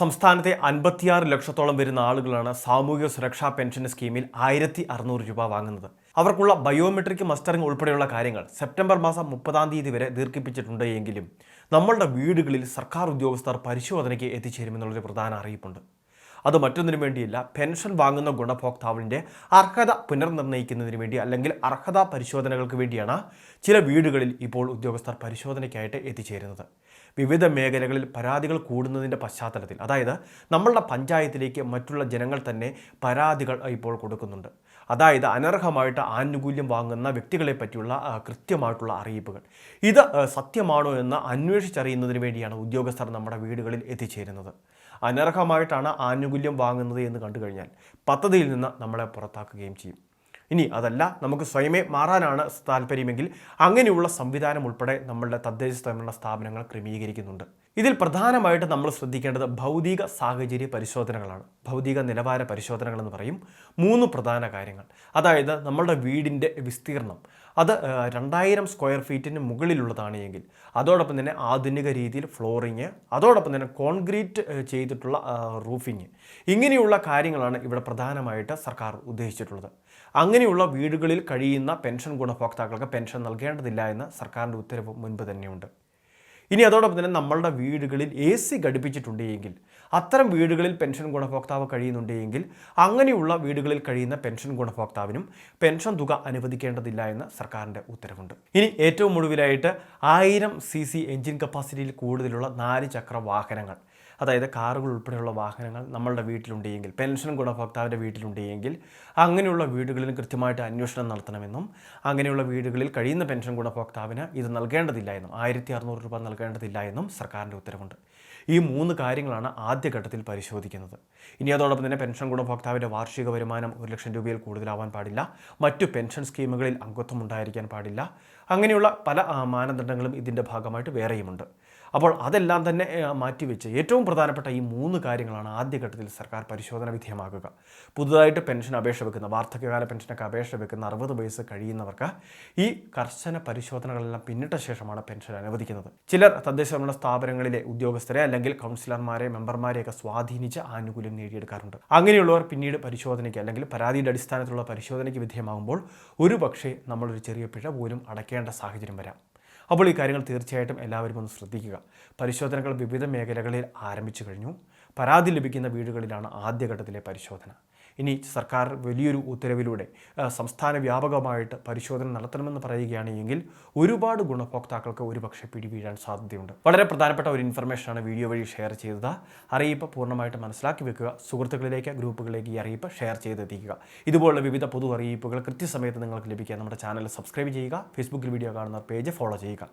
സംസ്ഥാനത്തെ അൻപത്തിയാറ് ലക്ഷത്തോളം വരുന്ന ആളുകളാണ് സാമൂഹിക സുരക്ഷാ പെൻഷൻ സ്കീമിൽ ആയിരത്തി അറുന്നൂറ് രൂപ വാങ്ങുന്നത്. അവർക്കുള്ള ബയോമെട്രിക് മസ്റ്ററിംഗ് ഉൾപ്പെടെയുള്ള കാര്യങ്ങൾ സെപ്റ്റംബർ മാസം മുപ്പതാം തീയതി വരെ ദീർഘിപ്പിച്ചിട്ടുണ്ട് എങ്കിലും നമ്മളുടെ വീടുകളിൽ സർക്കാർ ഉദ്യോഗസ്ഥർ പരിശോധനയ്ക്ക് എത്തിച്ചേരുമെന്നുള്ളൊരു പ്രധാന അറിയിപ്പുണ്ട്. അത് മറ്റൊന്നിനു വേണ്ടിയല്ല. പെൻഷൻ വാങ്ങുന്ന ഗുണഭോക്താവിന്റെ അർഹത പുനർനിർണയിക്കുന്നതിന് വേണ്ടി അല്ലെങ്കിൽ അർഹതാ പരിശോധനകൾക്ക് വേണ്ടിയാണ് ചില വീടുകളിൽ ഇപ്പോൾ ഉദ്യോഗസ്ഥർ പരിശോധനയ്ക്കായിട്ട് എത്തിച്ചേരുന്നത്. വിവിധ മേഖലകളിൽ പരാതികൾ കൂടുന്നതിന്റെ പശ്ചാത്തലത്തിൽ അതായത് നമ്മളുടെ പഞ്ചായത്തിലേക്ക് മറ്റുള്ള ജനങ്ങൾ തന്നെ പരാതികൾ ഇപ്പോൾ കൊടുക്കുന്നുണ്ട്. അതായത് അനർഹമായിട്ട് ആനുകൂല്യം വാങ്ങുന്ന വ്യക്തികളെ പറ്റിയുള്ള കൃത്യമായിട്ടുള്ള അറിയിപ്പുകൾ. ഇത് സത്യമാണോ എന്ന് അന്വേഷിച്ചറിയുന്നതിന് വേണ്ടിയാണ് ഉദ്യോഗസ്ഥർ നമ്മുടെ വീടുകളിൽ എത്തിച്ചേരുന്നത്. അനർഹമായിട്ടാണ് ആനുകൂല്യം വാങ്ങുന്നത് എന്ന് കണ്ടു കഴിഞ്ഞാൽ പദ്ധതിയിൽ നിന്ന് നമ്മളെ പുറത്താക്കുകയും ചെയ്യും. ഇനി അതല്ല നമുക്ക് സ്വയമേ മാറാനാണ് താല്പര്യമെങ്കിൽ അങ്ങനെയുള്ള സംവിധാനം ഉൾപ്പെടെ നമ്മളുടെ തദ്ദേശ സ്ഥാപനങ്ങൾ ക്രമീകരിക്കുന്നുണ്ട്. ഇതിൽ പ്രധാനമായിട്ട് നമ്മൾ ശ്രദ്ധിക്കേണ്ടത് ഭൗതിക സാഹചര്യ പരിശോധനകളാണ്. ഭൗതിക നിലവാര പരിശോധനകൾ എന്ന് പറയും. മൂന്ന് പ്രധാന കാര്യങ്ങൾ. അതായത് നമ്മളുടെ വീടിന്റെ വിസ്തീർണം അത് രണ്ടായിരം സ്ക്വയർ ഫീറ്റിന് മുകളിലുള്ളതാണ് എങ്കിൽ അതോടൊപ്പം തന്നെ ആധുനിക രീതിയിൽ ഫ്ലോറിങ് അതോടൊപ്പം തന്നെ കോൺക്രീറ്റ് ചെയ്തിട്ടുള്ള റൂഫിങ്. ഇങ്ങനെയുള്ള കാര്യങ്ങളാണ് ഇവിടെ പ്രധാനമായിട്ട് സർക്കാർ ഉദ്ദേശിച്ചിട്ടുള്ളത്. അങ്ങനെയുള്ള വീടുകളിൽ കഴിയുന്ന പെൻഷൻ ഗുണഭോക്താക്കൾക്ക് പെൻഷൻ നൽകേണ്ടതില്ല എന്ന് സർക്കാരിന്റെ ഉത്തരവ് മുൻപ് തന്നെയുണ്ട്. ഇനി അതോടൊപ്പം തന്നെ നമ്മളുടെ വീടുകളിൽ എ സി ഘടിപ്പിച്ചിട്ടുണ്ട് എങ്കിൽ അത്തരം വീടുകളിൽ പെൻഷൻ ഗുണഭോക്താവ് കഴിയുന്നുണ്ട് എങ്കിൽ അങ്ങനെയുള്ള വീടുകളിൽ കഴിയുന്ന പെൻഷൻ ഗുണഭോക്താവിനും പെൻഷൻ തുക അനുവദിക്കേണ്ടതില്ല എന്ന് സർക്കാരിന്റെ ഉത്തരവുണ്ട്. ഇനി ഏറ്റവും ഒടുവിലായിട്ട് ആയിരം സി സി എഞ്ചിൻ കപ്പാസിറ്റിയിൽ കൂടുതലുള്ള നാല് ചക്ര വാഹനങ്ങൾ അതായത് കാറുകൾ ഉൾപ്പെടെയുള്ള വാഹനങ്ങൾ നമ്മളുടെ വീട്ടിലുണ്ടെങ്കിൽ പെൻഷൻ ഗുണഭോക്താവിന്റെ വീട്ടിലുണ്ടെങ്കിൽ അങ്ങനെയുള്ള വീടുകളിൽ കൃത്യമായിട്ട് അന്വേഷണം നടത്തണമെന്നും അങ്ങനെയുള്ള വീടുകളിൽ കഴിയുന്ന പെൻഷൻ ഗുണഭോക്താവിന് ഇത് നൽകേണ്ടതില്ല എന്നും ആയിരത്തി അറുന്നൂറ് രൂപ നൽകേണ്ടതില്ല എന്നും സർക്കാരിന്റെ ഉത്തരവുണ്ട്. ഈ മൂന്ന് കാര്യങ്ങളാണ് ആദ്യഘട്ടത്തിൽ പരിശോധിക്കുന്നത്. ഇനി അതോടൊപ്പം തന്നെ പെൻഷൻ ഗുണഭോക്താവിന്റെ വാർഷിക വരുമാനം ഒരു ലക്ഷം രൂപയിൽ കൂടുതലാവാൻ പാടില്ല. മറ്റു പെൻഷൻ സ്കീമുകളിൽ അംഗത്വം ഉണ്ടായിരിക്കാൻ പാടില്ല. അങ്ങനെയുള്ള പല മാനദണ്ഡങ്ങളും ഇതിന്റെ ഭാഗമായിട്ട് വേറെയുമുണ്ട്. അപ്പോൾ അതെല്ലാം തന്നെ മാറ്റിവെച്ച് ഏറ്റവും പ്രധാനപ്പെട്ട ഈ മൂന്ന് കാര്യങ്ങളാണ് ആദ്യഘട്ടത്തിൽ സർക്കാർ പരിശോധന വിധേയമാക്കുക. പുതുതായിട്ട് പെൻഷൻ അപേക്ഷ വെക്കുന്ന വാർദ്ധക്യകാല പെൻഷനൊക്കെ അപേക്ഷ വെക്കുന്ന അറുപത് വയസ്സ് കഴിയുന്നവർക്ക് ഈ കർശന പരിശോധനകളെല്ലാം പിന്നിട്ട ശേഷമാണ് പെൻഷൻ അനുവദിക്കുന്നത്. ചിലർ തദ്ദേശ സ്ഥാപനങ്ങളിലെ ഉദ്യോഗസ്ഥരെ അല്ലെങ്കിൽ കൗൺസിലർമാരെ മെമ്പർമാരെയൊക്കെ സ്വാധീനിച്ച് ആനുകൂല്യം നേടിയെടുക്കാറുണ്ട്. അങ്ങനെയുള്ളവർ പിന്നീട് പരിശോധനയ്ക്ക് അല്ലെങ്കിൽ പരാതിയുടെ അടിസ്ഥാനത്തിലുള്ള പരിശോധനയ്ക്ക് വിധേയമാകുമ്പോൾ ഒരു പക്ഷേ നമ്മളൊരു ചെറിയ പിഴ പോലും അടയ്ക്കേണ്ട സാഹചര്യം വരാം. അപ്പോൾ ഈ കാര്യങ്ങൾ തീർച്ചയായിട്ടും എല്ലാവരും ഒന്ന് ശ്രദ്ധിക്കുക. പരിശോധനകൾ വിവിധ മേഖലകളിൽ ആരംഭിച്ചു കഴിഞ്ഞു. പരാതി ലഭിക്കുന്ന വീടുകളിലാണ് ആദ്യഘട്ടത്തിലെ പരിശോധന. ഇനി സർക്കാർ വലിയൊരു ഉത്തരവിലൂടെ സംസ്ഥാന വ്യാപകമായിട്ട് പരിശോധന നടത്തണമെന്ന് പറയുകയാണെങ്കിൽ ഒരുപാട് ഗുണഭോക്താക്കൾക്ക് ഒരുപക്ഷെ പിടിവീഴാൻ സാധ്യതയുണ്ട്. വളരെ പ്രധാനപ്പെട്ട ഒരു ഇൻഫർമേഷനാണ് വീഡിയോ വഴി ഷെയർ ചെയ്തത്. അറിയിപ്പ് പൂർണമായിട്ട് മനസ്സിലാക്കി വെക്കുക. സുഹൃത്തുക്കളിലേക്ക് ഗ്രൂപ്പുകളിലേക്ക് ഈ അറിയിപ്പ് ഷെയർ ചെയ്തെത്തിക്കുക. ഇതുപോലുള്ള വിവിധ പൊതു അറിയിപ്പുകൾ കൃത്യസമയത്ത് നിങ്ങൾക്ക് ലഭിക്കാൻ നമ്മുടെ ചാനൽ സബ്സ്ക്രൈബ് ചെയ്യുക. ഫേസ്ബുക്കിൽ വീഡിയോ കാണുന്ന പേജ് ഫോളോ ചെയ്യുക.